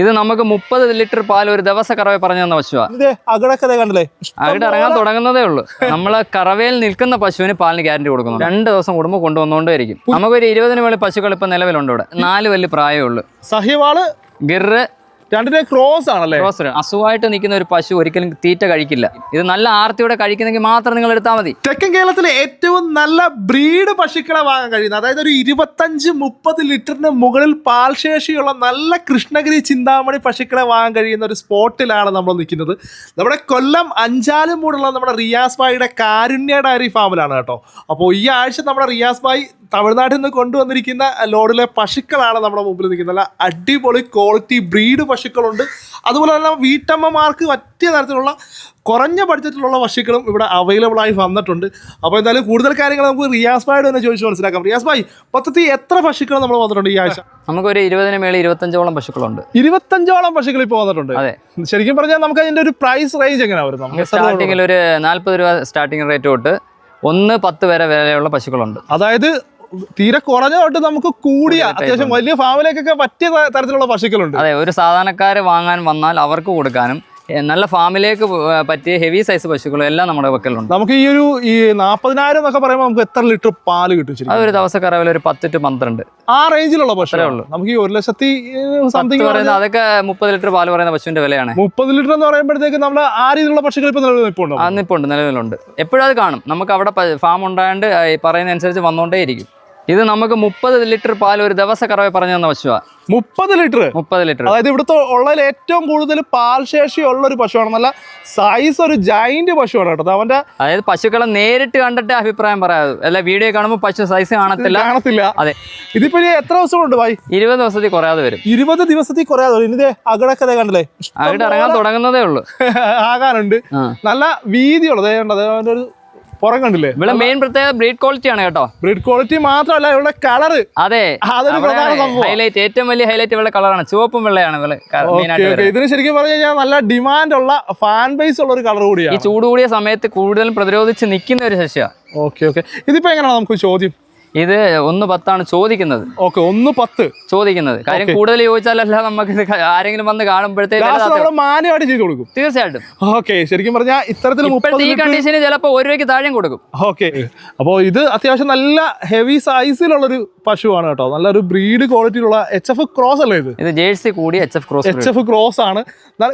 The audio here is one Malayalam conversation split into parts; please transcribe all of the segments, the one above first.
ഇത് നമുക്ക് മുപ്പത് ലിറ്റർ പാൽ ഒരു ദിവസ കറവ പറഞ്ഞു തന്ന പശുവാണ് അവിടെ ഇറങ്ങാൻ തുടങ്ങുന്നതേ ഉള്ളൂ. നമ്മൾ കറവയിൽ നിൽക്കുന്ന പശുവിന് പാലിന് ഗ്യാരണ്ടി കൊടുക്കുന്നു. രണ്ട് ദിവസം കൂടുമ്പോൾ കൊണ്ടുവന്നുകൊണ്ടേയിരിക്കും. നമുക്കൊരു ഇരുപതിന് മേളിൽ പശുക്കൾ ഇപ്പൊ നിലവിലുണ്ട് ഇവിടെ. നാല് വലിയ പ്രായമുള്ളൂ സഹിവാൾ ഗിറ് രണ്ടിന്റെ ക്രോസ് ആണല്ലേ? ക്രോസ് അസുഖമായിട്ട് നിൽക്കുന്ന ഒരു പശു ഒരിക്കലും തീറ്റ കഴിക്കില്ല. ഇത് നല്ല ആർത്തിയോടെ കഴിക്കുന്നെങ്കിൽ മാത്രം നിങ്ങൾ എടുത്താൽ മതി. തെക്കൻ കേരളത്തിലെ ഏറ്റവും നല്ല ബ്രീഡ് പശുക്കളെ വാങ്ങാൻ കഴിയുന്നത് അതായത് ഒരു ഇരുപത്തഞ്ച് മുപ്പത് ലിറ്ററിന് മുകളിൽ പാൽശേഷിയുള്ള നല്ല കൃഷ്ണഗിരി ചിന്താമണി പശുക്കളെ വാങ്ങാൻ കഴിയുന്ന ഒരു സ്പോട്ടിലാണ് നമ്മൾ നിൽക്കുന്നത്. നമ്മുടെ കൊല്ലം അഞ്ചാലും മൂടുള്ള നമ്മുടെ റിയാസ് ബായിയുടെ കാരുണ്യ ഡയറി ഫാമിലാണ് കേട്ടോ. അപ്പോൾ ഈ ആഴ്ച നമ്മുടെ റിയാസ് ബായി തമിഴ്നാട്ടിൽ നിന്ന് കൊണ്ടുവന്നിരിക്കുന്ന ലോഡിലെ പശുക്കളാണ് നമ്മുടെ മുമ്പിൽ നിൽക്കുന്നത്. നല്ല അടിപൊളി ക്വാളിറ്റി ബ്രീഡ് പശുക്കളുണ്ട്. അതുപോലെ തന്നെ വീട്ടമ്മമാർക്ക് പറ്റിയ തരത്തിലുള്ള കുറഞ്ഞ ബഡ്ജറ്റിലുള്ള പശുക്കളും ഇവിടെ അവൈലബിൾ ആയി വന്നിട്ടുണ്ട്. അപ്പോൾ എന്തായാലും കൂടുതൽ കാര്യങ്ങൾ നമുക്ക് റിയാസ് ഭായിയോട് തന്നെ ചോദിച്ച് മനസ്സിലാക്കാം. റിയാസ് ഭായ് മൊത്തത്തിൽ എത്ര പശുക്കൾ നമ്മൾ വന്നിട്ടുണ്ട് ഈ ആഴ്ച? നമുക്കൊരു ഇരുപതിന് മേളിൽ ഇരുപത്തഞ്ചോളം പശുക്കളുണ്ട്. ഇരുപത്തഞ്ചോളം പശുക്കൾ ഇപ്പോൾ വന്നിട്ടുണ്ട്. അതെ. ശരിക്കും പറഞ്ഞാൽ നമുക്ക് അതിന്റെ ഒരു പ്രൈസ് റേഞ്ച് എങ്ങനെയാണ് വരുന്നത് സ്റ്റാർട്ടിങ്ങിൽ ഒരു നാല്പത് രൂപ സ്റ്റാർട്ടിങ് റേറ്റ് തൊട്ട് ഒന്ന് പത്ത് വരെ വിലയുള്ള പശുക്കളുണ്ട്. അതായത് തീരെ കുറഞ്ഞ തൊട്ട് നമുക്ക് കൂടിയ അത്യാവശ്യം വലിയ ഫാമിലേക്കൊക്കെ പറ്റിയ തരത്തിലുള്ള പശുക്കളുണ്ട്. അതെ ഒരു സാധാരണക്കാർ വാങ്ങാൻ വന്നാൽ അവർക്ക് കൊടുക്കാനും നല്ല ഫാമിലേക്ക് പറ്റിയ ഹെവി സൈസ് പശുക്കളും എല്ലാം നമ്മുടെ പക്കലുണ്ട്. നമുക്ക് ഈ ഒരു ഈ നാൽപ്പതിനായിരം എന്നൊക്കെ പറയുമ്പോൾ നമുക്ക് എത്ര ലിറ്റർ പാൽ കിട്ടും അത് ഒരു ദിവസം കറവിൽ ഒരു പത്ത് ടു പന്ത്രണ്ട്. ആ റേഞ്ചിലുള്ള പശു അത്രേ ഉള്ളൂ. നമുക്ക് ഈ ഒരു ലക്ഷത്തി സംതിങ് പറയുന്നത് അതൊക്കെ മുപ്പത് ലിറ്റർ പാൽ പറയുന്ന പശുവിന്റെ വിലയാണ്. മുപ്പത് ലിറ്റർ എന്ന് പറയുമ്പോഴത്തേക്ക് നമ്മൾ ആ രീതിയിലുള്ള പശുക്കൾ ഇപ്പൊ നിലനിൽപ്പുണ്ട് നിൽപ്പുണ്ടോ അന്നിപ്പുണ്ട് നിലവിലുണ്ട്. എപ്പോഴും അത് കാണും. നമുക്ക് അവിടെ ഫാം ഉണ്ടായതുകൊണ്ട് ഈ പറയുന്ന അനുസരിച്ച് വന്നുകൊണ്ടേ ഇരിക്കും ഇത് നമുക്ക് മുപ്പത് ലിറ്റർ പാൽ ഒരു ദിവസ കറവ പറഞ്ഞു തന്ന പശുവാ. മുപ്പത് ലിറ്റർ? മുപ്പത് ലിറ്റർ. അതായത് ഇവിടുത്തെ ഉള്ളതിൽ ഏറ്റവും കൂടുതൽ പാൽശേഷി ഉള്ള ഒരു പശുവാണ്. നല്ല സൈസ് ഒരു ജൈന്റ് പശുവാണ് കേട്ടോ. അവന്റെ അതായത് പശുക്കളെ നേരിട്ട് കണ്ടിട്ട് അഭിപ്രായം പറയാതെ അല്ല വീഡിയോ കാണുമ്പോൾ പശു സൈസ് കാണത്തില്ല. കാണത്തില്ല. അതെ. ഇതിപ്പോ എത്ര ദിവസം കൊണ്ട് ഭായി? ഇരുപത് ദിവസത്തിൽ കുറയാതെ വരും. ഇരുപത് ദിവസത്തിൽ കുറയാതെ വരും. ഇതേ അകടക്കഥ കണ്ടല്ലേ? അവിടെ ഇറങ്ങാൻ തുടങ്ങുന്നതേ ഉള്ളൂ. ആകാനുണ്ട്. നല്ല വീതിയുള്ളത്. ഒരു പുറം കണ്ടില്ലേ? ഇവിടെ മെയിൻ പ്രത്യേകത ബ്രീഡ് ക്വാളിറ്റി ആണ് കേട്ടോ. ബ്രീഡ് ക്വാളിറ്റി മാത്രമല്ല ഇവിടെ കളർ അതെ. അതൊരു പ്രധാന സംഭവം. ഹൈലൈറ്റ് ഏറ്റവും വലിയ ഹൈലൈറ്റ് ഇവിടെ കളറാണ് ചുവപ്പും വെള്ളയാണ് ഇതിന് ശരിക്കും പറഞ്ഞു കഴിഞ്ഞാൽ നല്ല ഡിമാൻഡ് ഉള്ള ഫാൻ ബേസ് ഉള്ള ഒരു കളർ കൂടിയാണ്. ഈ ചൂട് കൂടിയ സമയത്ത് കൂടുതലും പ്രതിരോധിച്ച് നിൽക്കുന്ന ഒരു ശശിയാണ് ഓക്കെ ഓക്കെ ഇതിപ്പോ എങ്ങനെയാണ് നമുക്ക് ചോദ്യം? ഇത് ഒന്ന് പത്താണ് ചോദിക്കുന്നത്. ഓക്കെ ഒന്ന് പത്ത്. ചോദിക്കുന്നത്. കാര്യം കൂടുതൽ ചോദിച്ചാലല്ല നമുക്ക് ആരെങ്കിലും വന്ന് കാണുമ്പോഴത്തേക്ക് ചെയ്ത് കൊടുക്കും. തീർച്ചയായിട്ടും. ഓക്കെ ശരിക്കും പറഞ്ഞാൽ ഇത്തരത്തിൽ ഈ കണ്ടീഷന് ചിലപ്പോൾ ഒരു രൂപയ്ക്ക് താഴെ കൊടുക്കും. ഓക്കെ. അപ്പോൾ ഇത് അത്യാവശ്യം നല്ല ഹെവി സൈസിലുള്ള ഒരു പശുവാണ് കേട്ടോ. നല്ലൊരു ബ്രീഡ് ക്വാളിറ്റിയിലുള്ള എച്ച് എഫ് ക്രോസ് അല്ലേ ഇത്? ഇത് ജേഴ്സി കൂടി H F cross H F cross ആണ്.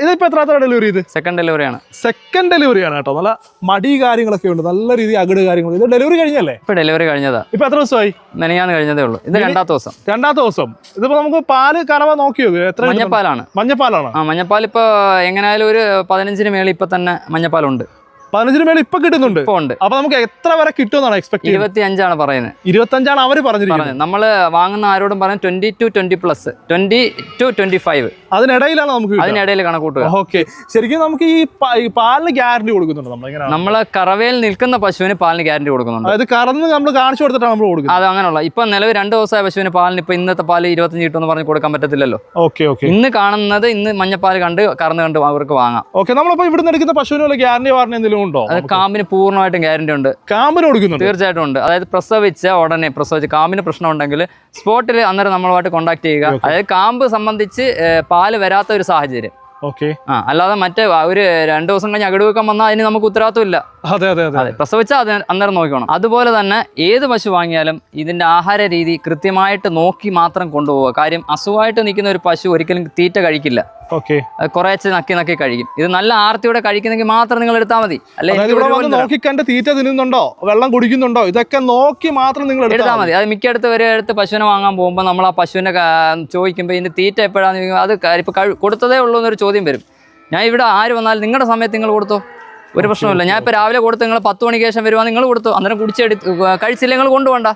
ഇതിപ്പോ എത്ര ഡെലിവറി ഇത്? സെക്കൻഡ് ഡെലിവറി ആണ്. സെക്കൻഡ് ഡെലിവറി ആണ് കേട്ടോ. നല്ല മടി കാര്യങ്ങളൊക്കെ ഉണ്ട്. നല്ല രീതി അകട് കാര്യങ്ങൾ ഇത് ഡെലിവറി കഴിഞ്ഞല്ലേ? ഇപ്പൊ ഡെലിവറി കഴിഞ്ഞതാ. ഇപ്പൊ എത്ര ദിവസമായി? നനയാന്ന് കഴിഞ്ഞതേ ഉള്ളൂ. ഇത് രണ്ടാമത്തെ ദിവസം. രണ്ടാമത്തെ ദിവസം. ഇതിപ്പോ നമുക്ക് പാൽ കറവ നോക്കിയോ? എത്ര? മഞ്ഞപ്പാലാണ്. മഞ്ഞപ്പാലാണ്. ആ മഞ്ഞപ്പാൽ ഇപ്പൊ എങ്ങനെയായാലും ഒരു പതിനഞ്ചിന് മേളിൽ ഇപ്പൊ തന്നെ മഞ്ഞപ്പാലുണ്ട്. പതിനഞ്ചിന് മേലെ ഇപ്പൊ കിട്ടുന്നുണ്ട്. അപ്പൊ നമുക്ക് എത്ര വരെ കിട്ടുമെന്നാണ് എക്സ്പെക്ട് ഇരുപത്തി അഞ്ചാണ് പറയുന്നത്. ഇരുപത്തി അഞ്ചാണ് അവർ പറഞ്ഞിരിക്കുന്നത്. നമ്മൾ നമ്മൾ വാങ്ങുന്ന ആരോടും പറയാൻ twenty two twenty plus twenty two twenty five അതിനിടയിലാണ് നമുക്ക് അതിനിടയിൽ കണക്കൂട്ടുക. ഓക്കെ. ശരിക്കും നമുക്ക് ഈ പാലിന് ഗ്യാരണ്ടി കൊടുക്കുന്നുണ്ട് നമ്മൾ നമ്മൾ കറവയിൽ നിൽക്കുന്ന പശുവിന് പാലിന് ഗ്യാരണ്ടി കൊടുക്കുന്നുണ്ട്. അതായത് കറന്ന് നമ്മൾ കാണിച്ചു കൊടുത്തിട്ടാണ് നമ്മൾ കൊടുക്കുന്നത്. അത് അങ്ങനെയുള്ള. ഇപ്പൊ നിലവിൽ രണ്ട് ദിവസമായ പശുവിന് പാലിന് ഇപ്പൊ ഇന്നത്തെ പാൽ ഇരുപത്തഞ്ച് കിട്ടുമെന്ന് പറഞ്ഞ് കൊടുക്കാൻ പറ്റത്തില്ലല്ലോ. Okay okay. ഇന്ന് കാണുന്നത് ഇന്ന് മഞ്ഞപ്പാൽ കണ്ട് കറന്ന് കണ്ട് അവർക്ക് വാങ്ങാം. ഓക്കെ നമ്മളിപ്പോ ഇവിടുന്ന് എടുക്കുന്ന പശുവിനുള്ള ഗ്യാരണ്ടി പറഞ്ഞ എന്തെങ്കിലും ഉണ്ടോ അത് കാമ്പിന് പൂർണമായിട്ടും ഗ്യാരണ്ടി ഉണ്ട്. കാമ്പിന് കൊടുക്കുന്നുണ്ട്? തീർച്ചയായിട്ടും ഉണ്ട്. അതായത് പ്രസവിച്ച ഉടനെ പ്രസവിച്ച് കാമ്പിന് പ്രശ്നം ഉണ്ടെങ്കിൽ സ്പോട്ടിൽ അന്നേരം നമ്മളുമായിട്ട് കോൺടാക്ട് ചെയ്യുക. അതായത് കാമ്പ് സംബന്ധിച്ച് പാൽ വരാത്ത ഒരു സാഹചര്യം. ഓക്കെ. ആ അല്ലാതെ മറ്റേ ഒരു രണ്ട് ദിവസം കഴിഞ്ഞ് അകട് വെക്കാൻ വന്നാൽ അതിന് നമുക്ക് ഉത്തരവാദിത്വം അതെ അതെ അതെ. പ്രസവിച്ചാൽ അത് അന്നേരം നോക്കണം അതുപോലെ തന്നെ ഏത് പശു വാങ്ങിയാലും ഇതിന്റെ ആഹാര രീതി കൃത്യമായിട്ട് നോക്കി മാത്രം കൊണ്ടുപോവുക. കാര്യം അസുഖമായിട്ട് നിൽക്കുന്ന ഒരു പശു ഒരിക്കലും തീറ്റ കഴിക്കില്ല. ഓക്കെ. കുറേച്ച് നക്കി നക്കി കഴിക്കും. ഇത് നല്ല ആർത്തിയോടെ കഴിക്കുന്നെങ്കിൽ മാത്രം നിങ്ങൾ എടുത്താൽ മതി. അല്ലെ അതായത് ഇവിടെ വന്ന് നോക്കിക്കണ്ട് തീറ്റ തിന്നുന്നുണ്ടോ? വെള്ളം കുടിക്കുന്നുണ്ടോ? ഇതൊക്കെ നോക്കി മാത്രം നിങ്ങൾ എടുത്താൽ മതി. അത് മിക്കടുത്ത് വരെ അടുത്ത് പശുവിനെ വാങ്ങാൻ പോകുമ്പോൾ നമ്മൾ ആ പശുവിനെ ചോദിക്കുമ്പോൾ ഇതിന്റെ തീറ്റ എപ്പോഴാന്ന് അത് ഇപ്പൊ കൊടുത്തതേ ഉള്ളൂ എന്നൊരു ചോദ്യം വരും. ഞാൻ ഇവിടെ ആര് വന്നാലും നിങ്ങളുടെ സമയത്ത് നിങ്ങൾ കൊടുത്തോ? ഒരു പ്രശ്നമില്ല ഞാൻ ഇപ്പൊ രാവിലെ കൊടുത്ത് നിങ്ങൾ പത്ത് മണിക്ക് ശേഷം വരുവാ നിങ്ങൾ കൊടുത്തു? അന്നേരം കുടിച്ചെടുത്ത് കഴിച്ചില്ലെങ്കിൽ നിങ്ങൾ കൊണ്ടുപോകണ്ട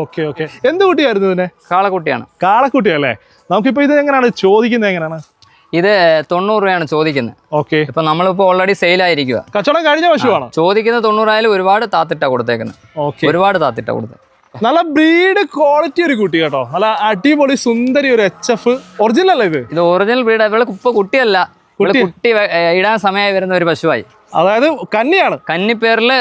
ഓക്കെ ഓക്കെ. എന്ത് കുട്ടിയായിരുന്നു ഇതിനെ? കാളക്കുട്ടിയാണ്. കാളക്കുട്ടിയല്ലേ? നമുക്കിപ്പോ ഇത് എങ്ങനെയാണ്? ചോദിക്കുന്നത് എങ്ങനെയാണ്? ഇത് തൊണ്ണൂറ് രൂപയാണ് ചോദിക്കുന്നത്. ഓക്കെ. ഇപ്പൊ നമ്മളിപ്പോ ഓൾറെഡി സെയിൽ ആയിരിക്കുക കച്ചവടം കഴിഞ്ഞ പശുവാണ് ചോദിക്കുന്നത് തൊണ്ണൂറായാലും ഒരുപാട് താത്തിട്ട കൊടുത്തേക്കുന്നത് ഓക്കെ. ഒരുപാട് താത്തിട്ട കൊടുത്തത് നല്ല ബ്രീഡ് ക്വാളിറ്റി ഒരു കുട്ടി കേട്ടോ. നല്ല അടിപൊളി സുന്ദരി ഒരു എച്ച് എഫ് ഒറിജിനൽ അല്ലേ ഇത്? ഇത് ഒറിജിനൽ ബ്രീഡ് ഇവൾ ഇപ്പൊ കുട്ടിയല്ല. കുട്ടി- ഇടാൻ സമയമായി വരുന്ന ഒരു പശുവായി. അതായത് കന്നിയാണ്. കന്നി കന്നിപ്പേരിൽ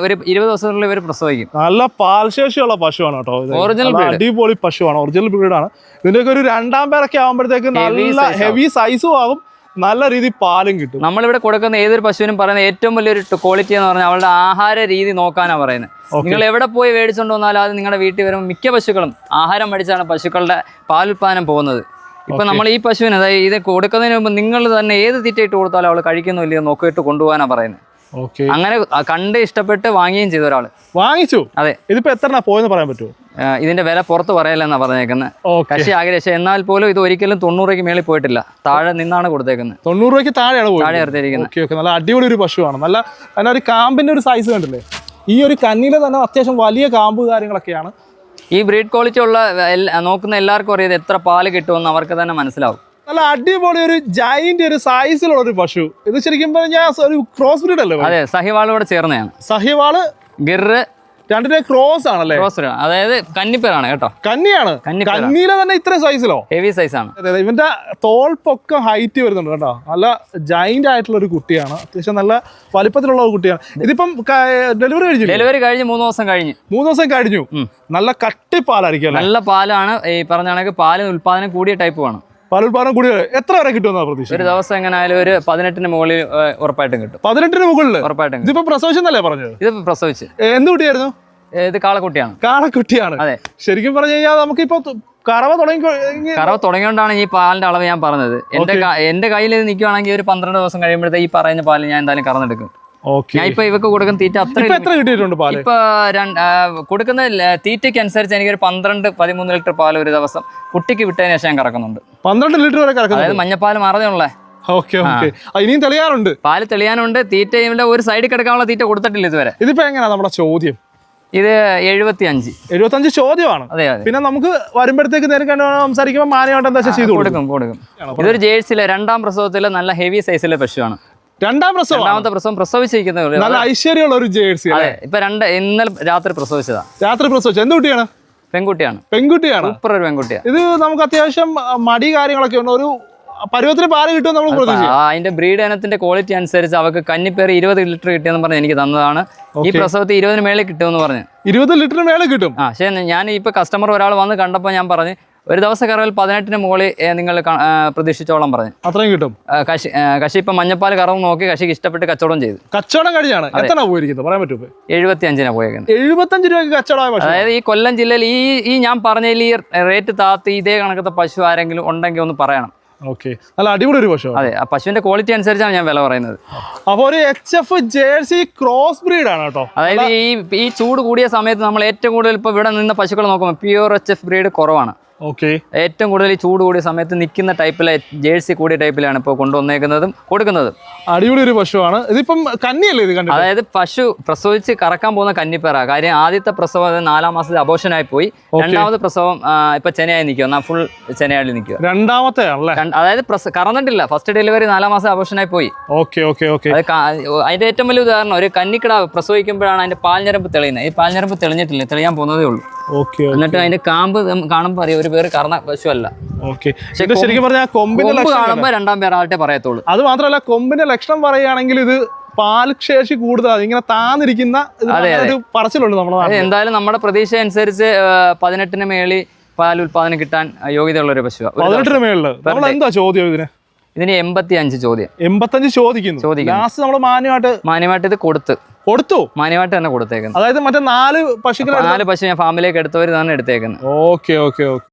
ഒരു ഇരുപത് ദിവസത്തിനുള്ളിൽ ഇവർ പ്രസവിക്കും. നല്ല പാൽശേഷിയുള്ള പശുവാണ് കേട്ടോ ഒറിജിനൽ അടിപൊളി പശുവാണ്. ഒറിജിനൽ ബ്രീഡാണ് ഇതിന്റെയൊക്കെ ഒരു രണ്ടാം പേരൊക്കെ ആകുമ്പോഴത്തേക്ക് നല്ല ഹെവി സൈസും ആകും നല്ല രീതിയിൽ പാലും കിട്ടും. നമ്മളിവിടെ കൊടുക്കുന്ന ഏതൊരു പശുവിനും പറയുന്ന ഏറ്റവും വലിയൊരു ക്വാളിറ്റി എന്ന് പറഞ്ഞാൽ അവളുടെ ആഹാര രീതി നോക്കാനാണ് പറയുന്നത്. നിങ്ങൾ എവിടെ പോയി മേടിച്ചുകൊണ്ട് വന്നാലും അത് നിങ്ങളുടെ വീട്ടിൽ വരുമ്പോൾ മിക്ക പശുക്കളും ആഹാരം മേടിച്ചാണ് പശുക്കളുടെ പാലുൽപാദനം പോകുന്നത്. ഇപ്പൊ നമ്മൾ ഈ പശുവിന് അതായത് ഇത് കൊടുക്കുന്നതിന് മുമ്പ് നിങ്ങൾ തന്നെ ഏത് തീറ്റ ഇട്ട് കൊടുത്താലും അവൾ കഴിക്കുന്നു ഇല്ലയോ നോക്കിയിട്ട് കൊണ്ടുപോകാനാണ് പറയുന്നത്. അങ്ങനെ കണ്ട് ഇഷ്ടപ്പെട്ട് വാങ്ങുകയും ചെയ്തു ഒരാൾ വാങ്ങിച്ചു? അതെ. ഇതിപ്പോ എത്ര പോയെന്ന് പറയാൻ പറ്റുമോ? ഇതിന്റെ വില പുറത്ത് പറയലെന്നാ പറഞ്ഞേക്കുന്നത് കക്ഷി ആഗ്രഹിച്ച എന്നാൽ പോലും ഇത് ഒരിക്കലും തൊണ്ണൂറയ്ക്ക് മേളിൽ പോയിട്ടില്ല. താഴെ നിന്നാണ് കൊടുത്തേക്കുന്നത് തൊണ്ണൂറ് രൂപയ്ക്ക് താഴെയാണ് താഴെ നല്ല അടിപൊളി ഒരു പശുവാണ്. നല്ല അതിന് ഒരു കാമ്പിന്റെ ഒരു സൈസ് കണ്ടില്ലേ? ഈ ഒരു കന്നിയിലെ തന്നെ അത്യാവശ്യം വലിയ കാമ്പ് കാര്യങ്ങളൊക്കെയാണ്. ഈ ബ്രീഡ് ക്വാളിറ്റി ഉള്ള നോക്കുന്ന എല്ലാവർക്കും അറിയാം എത്ര പാൽ കിട്ടുമെന്ന്. അവർക്ക് തന്നെ മനസ്സിലാവും. നല്ല അടിപൊളി ഒരു ജൈന്റ് ഒരു സൈസിലുള്ള ഒരു പശു. ഇത് ശരിക്കും പറഞ്ഞാൽ ഒരു ക്രോസ് ബ്രീഡ് അല്ലേ അതെ സഹിവാളോട് ചേർന്നതാണ്. സഹിവാൾ ഗിറ് രണ്ടിന്റെ ക്രോസ് ആണല്ലേ? ക്രോസ് അതായത് കന്നിപ്പേരാണ് കേട്ടോ. കന്നിയാണ്? കന്നിയിലെ തന്നെ ഇത്ര സൈസിലോ ഹെവി സൈസ് ആണ്. ഇവന്റെ തോൾ പൊക്കം ഹൈറ്റ് വരുന്നുണ്ട് കേട്ടോ. നല്ല ജൈന്റ് ആയിട്ടുള്ള ഒരു കുട്ടിയാണ്. അത്യാവശ്യം നല്ല വലിപ്പത്തിലുള്ള ഒരു കുട്ടിയാണ്. ഇതിപ്പം ഡെലിവറി കഴിഞ്ഞു ഡെലിവറി കഴിഞ്ഞ് മൂന്ന് ദിവസം കഴിഞ്ഞു. മൂന്ന് ദിവസം കഴിഞ്ഞു. നല്ല കട്ടിപ്പാലായിരിക്കും നല്ല പാലാണ് ഈ പറഞ്ഞാണെങ്കിൽ പാലിന് പാൽ ഉൽപാദനം കൂടിയ ടൈപ്പ് ആണ് പാലുൽപാദനം കൂടി എത്ര വരെ കിട്ടുമെന്നാ പ്രതീക്ഷ ഒരു ദിവസം എങ്ങനെ ആയാലും ഒരു പതിനെട്ടിന് മുകളിൽ ഉറപ്പായിട്ടും കിട്ടും. പതിനെട്ടിന് മുകളിൽ ഉറപ്പായിട്ടും ഇതിപ്പോ പ്രസവിച്ചെന്നല്ലേ പറഞ്ഞത്? ഇതിപ്പോ പ്രസവിച്ച്. എന്ത് കുട്ടിയായിരുന്നു? ഇത് കാളക്കുട്ടിയാണ്. കാളക്കുട്ടിയാണ്. അതെ. ശരിക്കും പറഞ്ഞു കഴിഞ്ഞാൽ നമുക്കിപ്പോ കറവ തുടങ്ങി കറവ തുടങ്ങിയോണ്ടാണ് ഈ പാലിന്റെ അളവ് ഞാൻ പറഞ്ഞത്. എന്റെ എന്റെ കയ്യിൽ നിൽക്കുവാണെങ്കിൽ ഒരു പന്ത്രണ്ട് ദിവസം കഴിയുമ്പോഴത്തേക്ക് ഈ പറയുന്ന പാൽ ഞാൻ എന്തായാലും കറന്നെടുക്കും. ഞാൻ ഇപ്പൊ ഇവക്ക് കൊടുക്കുന്ന തീറ്റ അത്ര എത്ര കിട്ടിയിട്ടുണ്ട് പാൽ? ഇപ്പൊ കൊടുക്കുന്ന തീറ്റയ്ക്ക് അനുസരിച്ച് എനിക്ക് ഒരു പന്ത്രണ്ട് പതിമൂന്ന് ലിറ്റർ പാൽ ഒരു ദിവസം കുട്ടിക്ക് വിട്ടതിന് ശേഷം ഞാൻ കറക്കുന്നുണ്ട്. പന്ത്രണ്ട് ലിറ്റർ വരെ അതായത് മഞ്ഞപ്പാൽ മാറുന്നുള്ള ഓക്കെ ഓക്കെ. ഇനിയും തെളിയാറുണ്ട്? പാൽ തെളിയാനുണ്ട്. തീറ്റയുടെ ഒരു സൈഡിൽ കിടക്കാനുള്ള തീറ്റ കൊടുത്തിട്ടില്ല ഇതുവരെ. ഇതിപ്പോ എങ്ങനെയാ നമ്മുടെ ചോദ്യം? ഇത് എഴുപത്തി അഞ്ച് എഴുപത്തി അഞ്ച് ചോദ്യമാണ്. അതെ അതെ. പിന്നെ നമുക്ക് വരുമ്പോഴത്തേക്ക് നേരം സംസാരിക്കുമ്പോൾ എന്താ ചെയ്തു കൊടുക്കും കൊടുക്കും. കൊടുക്കും. ഇതൊരു ജേഴ്സിലെ രണ്ടാം പ്രസവത്തിലെ നല്ല ഹെവി സൈസിലെ പശുവാണ്. രണ്ടാം പ്രസവം രണ്ടാമത്തെ പ്രസവം പ്രസവിച്ചിരിക്കുന്ന നല്ല ഐശ്വര്യമുള്ള ഒരു ജേഴ്സി അതെ ഇപ്പൊ രണ്ട് ഇന്നലെ രാത്രി പ്രസവിച്ചതാ. രാത്രി പ്രസവിച്ച. എന്ത് കുട്ടിയാണ്? പെൺകുട്ടിയാണ്. പെൺകുട്ടിയാണ്. സൂപ്പർ ഒരു പെൺകുട്ടിയാണ്. ഇത് നമുക്ക് അത്യാവശ്യം മടി കാര്യങ്ങളൊക്കെ ഉണ്ട്. ഒരു പരുവത്തിന് പാൽ കിട്ടും നമ്മൾ അതിന്റെ ബ്രീഡ് ഇനത്തിന്റെ ക്വാളിറ്റി അനുസരിച്ച് അവർക്ക് കന്നിപ്പേറി ഇരുപത് ലിറ്റർ കിട്ടിയെന്ന് പറഞ്ഞ് എനിക്ക് തന്നതാണ്. ഈ പ്രസവത്തിൽ ഇരുപതിന് മേളിൽ കിട്ടുമെന്ന് പറഞ്ഞു. ഇരുപത് ലിറ്ററിന് മേളിൽ കിട്ടും. ആ ശരി ഞാൻ ഇപ്പൊ കസ്റ്റമർ ഒരാൾ വന്ന് കണ്ടപ്പോൾ ഞാൻ പറഞ്ഞു ഒരു ദിവസം കറവിൽ പതിനെട്ടിന് മുകളിൽ നിങ്ങൾ പ്രതീക്ഷിച്ചോളം പറഞ്ഞു. അത്രയും കിട്ടും. കശി കശി ഇപ്പൊ മഞ്ഞപ്പാൽ കറവ് നോക്കി കശിക്ക് ഇഷ്ടപ്പെട്ട് കച്ചവടം ചെയ്തു. കച്ചവടം കഴിഞ്ഞാണ്. എത്ര പോയിരിക്കുന്നത്? പറയാൻ പറ്റുമോ എഴുപത്തി അഞ്ചിനാണ് പോയേക്കുന്നത്. എഴുപത്തഞ്ച് രൂപയ്ക്ക് കച്ചവടമായ പശു അതായത് ഈ കൊല്ലം ജില്ലയിൽ ഈ ഈ ഞാൻ പറഞ്ഞതിൽ ഈ റേറ്റ് താത്തി ഇതേ കണക്കത്തെ പശു ആരെങ്കിലും ഉണ്ടെങ്കിൽ ഒന്ന് പറയണം. ഓക്കെ. നല്ല അടിപൊളി ഒരു പശു അതെ ആ പശുവിന്റെ ക്വാളിറ്റി അനുസരിച്ചാണ് ഞാൻ വില പറയുന്നത്. അപ്പൊ ഒരു H F jersey cross breed ആണ് കേട്ടോ. അതായത് ഈ ഈ ചൂട് കൂടിയ സമയത്ത് നമ്മൾ ഏറ്റവും കൂടുതൽ ഇപ്പൊ ഇവിടെ നിന്ന് പശുക്കൾ നോക്കുമ്പോൾ പ്യുവർ എച്ച് എഫ് ബ്രീഡ് കുറവാണ്. ഓക്കെ ഏറ്റവും കൂടുതൽ ചൂട് കൂടിയ സമയത്ത് നിൽക്കുന്ന ടൈപ്പിലെ ജേഴ്സി കൂടിയ ടൈപ്പിലാണ് ഇപ്പോൾ കൊണ്ടുവന്നേക്കുന്നതും കൊടുക്കുന്നതും. അടിപൊളി ഒരു പശുവാണ്. ഇതിപ്പം കന്നിയല്ലേ ഇത് കണ്ടു അതായത് പശു പ്രസവിച്ച് കറക്കാൻ പോകുന്ന കന്നിപ്പേറ. കാര്യം ആദ്യത്തെ പ്രസവം നാലാം മാസത്തിൽ അബോഷനായി പോയി. രണ്ടാമത് പ്രസവം ഇപ്പൊ ചെനയായി നിൽക്കുക എന്നാൽ ഫുൾ ചെനയായി നിൽക്കുക രണ്ടാമത്തെ അതായത് കറന്നിട്ടില്ല. ഫസ്റ്റ് ഡെലിവറി നാലാം മാസം അബോഷനായി പോയി. ഓക്കെ ഓക്കെ ഓക്കെ അത് അതിന്റെ ഏറ്റവും വലിയ ഉദാഹരണം ഒരു കന്നിക്കിടാവ് പ്രസവിക്കുമ്പോഴാണ് അതിന്റെ പാൽ പാൽഞ്ഞരമ്പ് തെളിയുന്നത്. ഈ പാൽ പാൽഞ്ഞരമ്പ് തെളിഞ്ഞിട്ടില്ല തെളിയാൻ പോകുന്നതേ ഉള്ളൂ. ഓക്കെ എന്നിട്ട് അതിന്റെ കാമ്പ് കാണുമ്പോൾ അറിയാം ഒരു പേര് കറന്ന പശു അല്ല ഓക്കെ ഇത് ശരിക്കും പറഞ്ഞാൽ കൊമ്പിന്റെ കാണുമ്പോൾ രണ്ടാം പേരാൾട്ടെ പറയത്തുള്ളൂ. അത് മാത്രമല്ല കൊമ്പിന്റെ ലക്ഷണം പറയുകയാണെങ്കിൽ ഇത് പാൽശേഷി കൂടുതലാണ് ഇങ്ങനെ താന്നിരിക്കുന്ന ഒരു പറച്ചിലുണ്ട് എന്തായാലും നമ്മുടെ പ്രതീക്ഷ അനുസരിച്ച് പതിനെട്ടിന് മേളി പാൽ ഉൽപാദനം കിട്ടാൻ യോഗ്യതയുള്ള ഒരു പശുവാണ് പതിനെട്ടിന് മേളിൽ. നമ്മൾ എന്താ ചോദ്യം ഇതിന്? ഇതിന് എൺപത്തി അഞ്ച് ചോദ്യം. എൺപത്തഞ്ച് ചോദിക്കുന്നു. ലാസ്റ്റ് നമ്മൾ മാന്യമായിട്ട് മാന്യമായിട്ട് ഇത് കൊടുത്ത്. കൊടുത്തു? മാന്യമായിട്ട് തന്നെ കൊടുത്തേക്കുന്നത് അതായത് മറ്റേ നാല് പശു നാല് പശു ഞാൻ ഫാമിലേക്ക് എടുത്തവർ തന്നെ എടുത്തേക്കുന്നത് ഓക്കെ ഓക്കെ ഓക്കെ